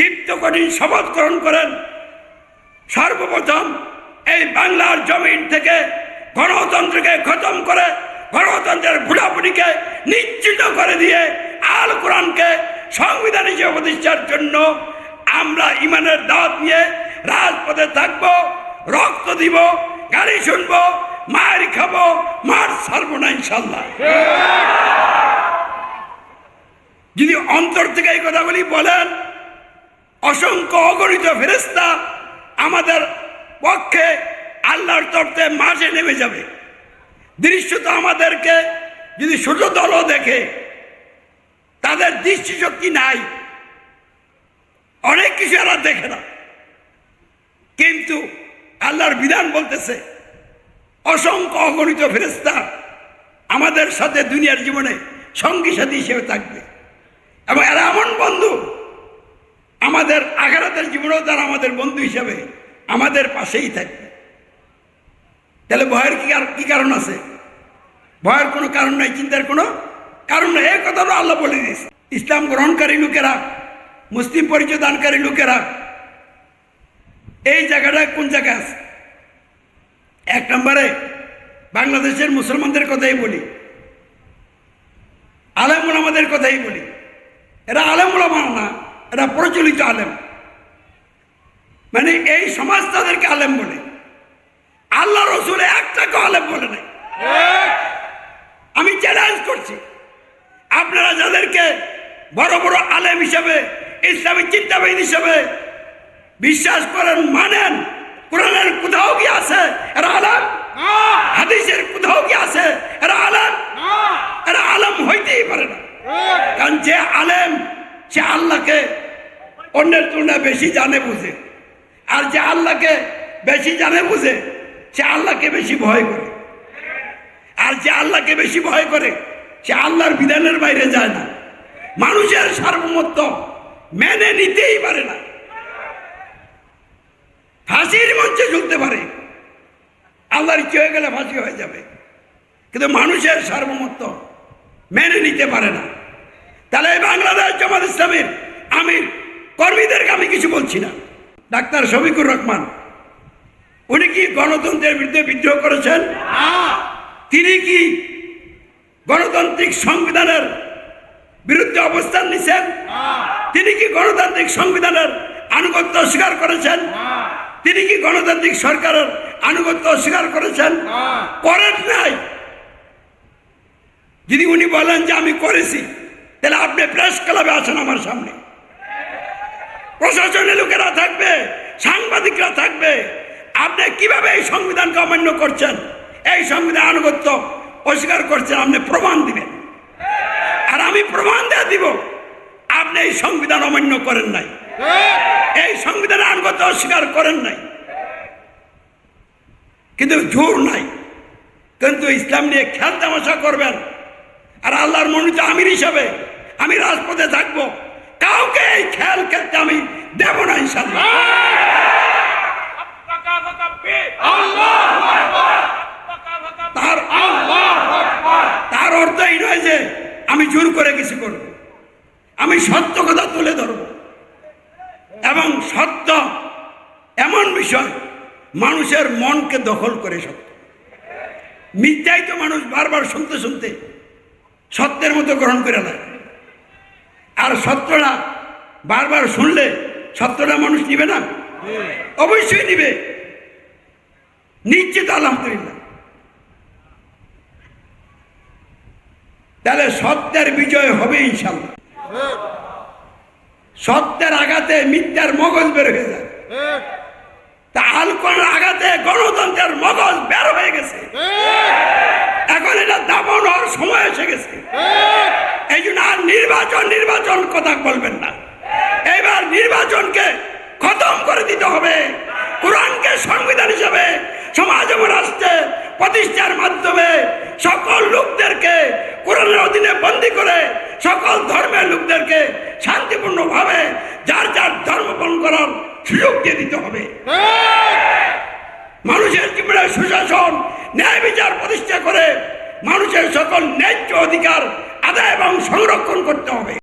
দীপ্ত কঠিন শপথ গ্রহণ করেন। সর্বপ্রথম এই বাংলার জমিন থেকে গণতন্ত্রকে খতম করে গণতন্ত্রের বুড়াবুড়িকে নিশ্চিত করে দিয়ে আল কোরআনকে সংবিধান হিসেবে প্রতিষ্ঠার জন্য আমরা ইমানের দাওয়াত নিয়ে রাজপথে থাকব রক্ত দিব গাড়ি শুনব মার খাব মার ছাড়বো না ইনশাল্লাহ যদি অন্তর থেকে এই কথাগুলি বলেন অসংখ্য অগণিত ফেরেস্তা আমাদের পক্ষে আল্লাহর তর্তে মাঝে নেমে যাবে। দৃশ্যত আমাদেরকে যদি ছোট দলও দেখে, তাদের দৃষ্টিশক্তি নাই। অনেক কিছু এরা দেখে না। কিন্তু আল্লাহর বিধান বলতেছে, অসংখ্য অগণিত ফেরেস্তা আমাদের সাথে দুনিয়ার জীবনে সঙ্গী সাথী হিসেবে থাকবে। এবং এরা এমন বন্ধু আমাদের আঘাতের জীবনেও তারা আমাদের বন্ধু হিসাবে আমাদের পাশেই থাকবে। তাহলে ভয়ের কি কি কারণ আছে? ভয়ের কোনো কারণ নাই, চিন্তার কোনো কারণ নাই। এই কথাটা আল্লাহ বলে দিয়েছে। ইসলাম গ্রহণকারী লোকেরা, মুসলিম পরিচয় দানকারী লোকেরা, এই জায়গাটা কোন জায়গা আছে? এক নম্বরে বাংলাদেশের মুসলমানদের কথাই বলি। আলেম আমাদের কথাই বলি। এরা আলেম ওলামা না। এরা প্রচলিত আলেম। মানে এই সমাজ তাদেরকে আলেম বলে। আল্লাহ রসুল একটাকে আলেম বলে নাই। আমি চ্যালেঞ্জ করছি। আপনারা যাদেরকে বড় বড় আলেম হিসেবে ইসলামিক চিন্তাবিদ হিসেবে বিশ্বাস করেন মানেন কোরআনের কোথাও কি আছে? এরা আলেম? হাদিসের কোথাও কি আছে? এরা আলেম? এরা আলেম হইতেই পারে না। কারণ যে আলেম সে আল্লাহকে অন্যের তুলনায় বেশি জানে, বুঝে। আর যে আল্লাহকে বেশি জানে, বুঝে, সে আল্লাহকে বেশি ভয় করে। আর যে আল্লাহকে বেশি ভয় করে, সে আল্লাহর বিধানের বাইরে যায় না। মানুষের সার্বমত্ব মেনে নিতেই পারে না। ফাঁসির মঞ্চে ঝুলতে পারে। আল্লাহর ইচ্ছে হয়ে গেলে ফাঁসি হয়ে যাবে। কিন্তু মানুষের সার্বমত্ব মেনে নিতে পারে না। তাহলে এই বাংলাদেশ জামাত ইসলামের আমির কর্মীদেরকে আমি কিছু বলছি না। ডাক্তার শফিকুর রহমান উনি কি গণতন্ত্রের বিরুদ্ধে বিদ্রোহ করেছেন? তিনি কি গণতান্ত্রিক সংবিধানের বিরুদ্ধে অবস্থান নিছেন? তিনি কি গণতান্ত্রিক সংবিধানের আনুগত্য অস্বীকার করেছেন? তিনি কি গণতান্ত্রিক সরকারের আনুগত্য অস্বীকার করেছেন? করেন নাই। যদি উনি বলেন যে আমি করেছি আপনি প্রেস ক্লাবে আসেন আমার সামনে। প্রশাসনের লোকেরা থাকবে, সাংবাদিকরা থাকবে। আপনি কীভাবে এই সংবিধানকে অমান্য করছেন? এই সংবিধান আনুগত্য অস্বীকার করছেন, আপনি প্রমাণ দিবেন। আর আমি প্রমাণ দিয়ে দিব, আপনি এই সংবিধান অমান্য করেন নাই। এই সংবিধান আনুগত্য অস্বীকার করেন নাই। কিন্তু জোর নাই। কিন্তু ইসলাম নিয়ে খেল তামাশা করবেন। আর আল্লাহর মনোনীত আমির হিসাবে আমি রাজপথে থাকব। কাউকে এই খেয়াল খেলতে আমি দেব না ইনশাল্লাহ তার তার অর্থ এই নয় যে আমি জোর করে কিছু করব। আমি সত্য কথা তুলে ধরব। এবং সত্য এমন বিষয়, মানুষের মনকে দখল করে সত্য। মিথ্যাই তো মানুষ বারবার শুনতে শুনতে সত্যের মতো গ্রহণ করে নেয়। আর সত্যটা বারবার শুনলে সত্যটা মানুষ নিবে না? অবশ্যই নিবে। নিশ্চিত আলহামদুলিল্লাহ। তাহলে সত্যের বিজয় হবে ইনশাল্লাহ সত্যের আঘাতে মিথ্যার মগজ বের হয়ে যায়। তা আলকোনের আঘাতে গণতন্ত্রের মগজ নির্বাচন নির্বাচন কথা বলবেন না। এবার নির্বাচনকে খতম করে দিতে হবে। কোরআনকে সংবিধান হিসাবে সমাজ এবং রাষ্ট্রে প্রতিষ্ঠার মাধ্যমে সকল লোকদেরকে কোরআনের অধীনে বন্দি করে সকল ধর্মের লোকদেরকে শান্তিপূর্ণভাবে যার যার ধর্ম পালন করার সুযোগ দিয়ে দিতে হবে। মানুষের জীবনে সুশাসন, ন্যায় বিচার প্রতিষ্ঠা করে মানুষের সকল ন্যায্য অধিকার আদায় এবং সংরক্ষণ করতে হবে।